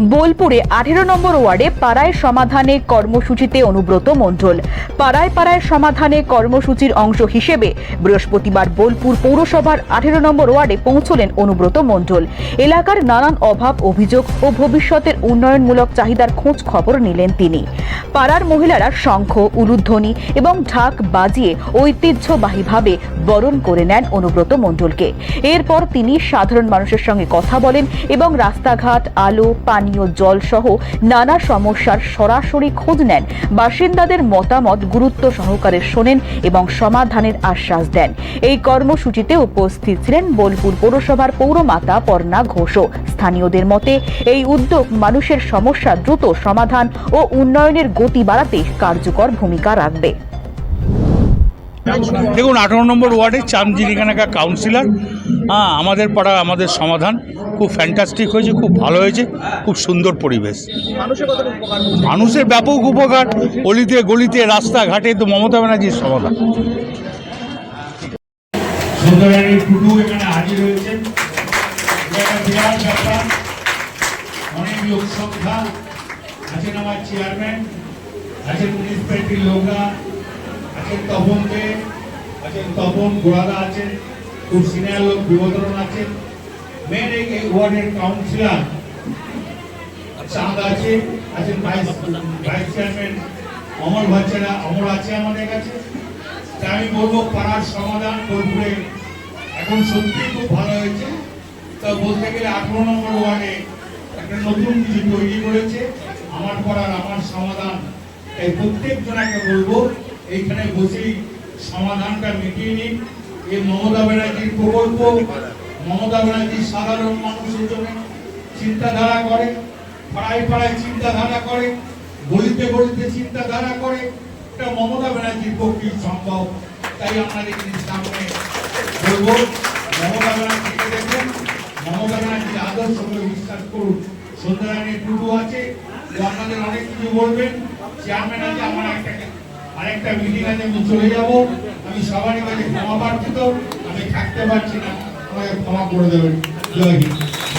বোলপুরে আঠেরো নম্বর ওয়ার্ডে পাড়ায় সমাধানে কর্মসূচিতে অনুব্রত মণ্ডল। পাড়ায় পাড়ায় সমাধানে কর্মসূচির অংশ হিসেবে বৃহস্পতিবার বোলপুর পৌরসভার আঠেরো নম্বর ওয়ার্ডে পৌঁছলেন অনুব্রত মণ্ডল। এলাকার নানান অভাব, অভিযোগ ও ভবিষ্যতের উন্নয়নমূলক চাহিদার খোঁজ খবর নিলেন তিনি। পাড়ার মহিলারা শঙ্খ, উলুধ্বনি এবং ঢাক বাজিয়ে ঐতিহ্যবাহীভাবে বরণ করে নেন অনুব্রত মণ্ডলকে। এরপর তিনি সাধারণ মানুষের সঙ্গে কথা বলেন এবং রাস্তাঘাট, আলো পানীয় জল সহ নানা সমস্যার সরাসরি খোঁজ নেন। বাসিন্দাদের মতামত গুরুত্ব সহকারে শোনেন এবং সমাধানের আশ্বাস দেন। এই কর্মসূচিতে উপস্থিত ছিলেন বোলপুর পৌরসভার পৌরমাতা পর্ণা ঘোষও। স্থানীয়দের মতে, এই উদ্যোগ মানুষের সমস্যা দ্রুত সমাধান ও উন্নয়নের গতি বাড়াতে কার্যকর ভূমিকা রাখবে। দেখুন আঠারো নম্বর ওয়ার্ডে চামজিরিখানাকা কাউন্সিলর হ্যাঁ আমাদের পাড়া আমাদের সমাধান। খুব ফ্যান্টাস্টিক হয়েছে খুব ভালো হয়েছে খুব সুন্দর পরিবেশ। মানুষের ব্যাপক উপকার অলিতে গলিতে রাস্তাঘাটে তো মমতা ব্যানার্জির সমাধান। সুন্দরানী টুটু এখানে হাজির হয়েছেন। বিরাট ব্যাপার। অনেক লোক সংখ্যা আছেন আমার চেয়ারম্যান আছেন মিউনিসিপ্যালিটির লোকরা। আছেন তপন দে, আছেন তপন গোড়াদা আছেন, খুব সিনিয়র লোক বিবতরণ আছেন। মেন এই ওয়ার্ডের কাউন্সিলর চাঁদ আছে, আছেন ভাইস ভাইস চেয়ারম্যান অমর ভাচ্চারা অমর আছে আমাদের কাছে। তাই আমি বলব, পাড়ার সমাধান বোলপুরে এখন সত্যি খুব ভালো হয়েছে। তা বলতে গেলে আঠারো নম্বর ওয়ার্ডে একটা নতুন কিছু তৈরি করেছে। আমার পাড়ার, আমার সমাধান। তাই প্রত্যেক জনাকে বলব এইখানে বসেই সমাধানটা মিটিয়ে নিন। এই মমতা ব্যানার্জির প্রকল্প, মমতা ব্যানার্জি সাধারণ মানুষের জন্য চিন্তাধারা করে, পাড়ায় পাড়ায় চিন্তাধারা করে, গলিতে গলিতে চিন্তাধারা করে। এটা মমতা ব্যানার্জির পক্ষেই সম্ভব। তাই আপনাদের সামনে বলব, মমতা ব্যানার্জিকে দেখুন। মমতা ব্যানার্জির আদর্শকে বিশ্বাস করুন। সন্ধ্যারানী টুটু আছে। আপনাদের অনেক কিছু বলবেন। চেয়ারম্যান আছে, আমার একটা আরেকটা মিটিং আছে, আমি চলে যাব। আমি সবারই কাছে ক্ষমা প্রার্থিত। আমি থাকতে পারছি না। আমাকে ক্ষমা করে দেবেন। জয় হিন্দ।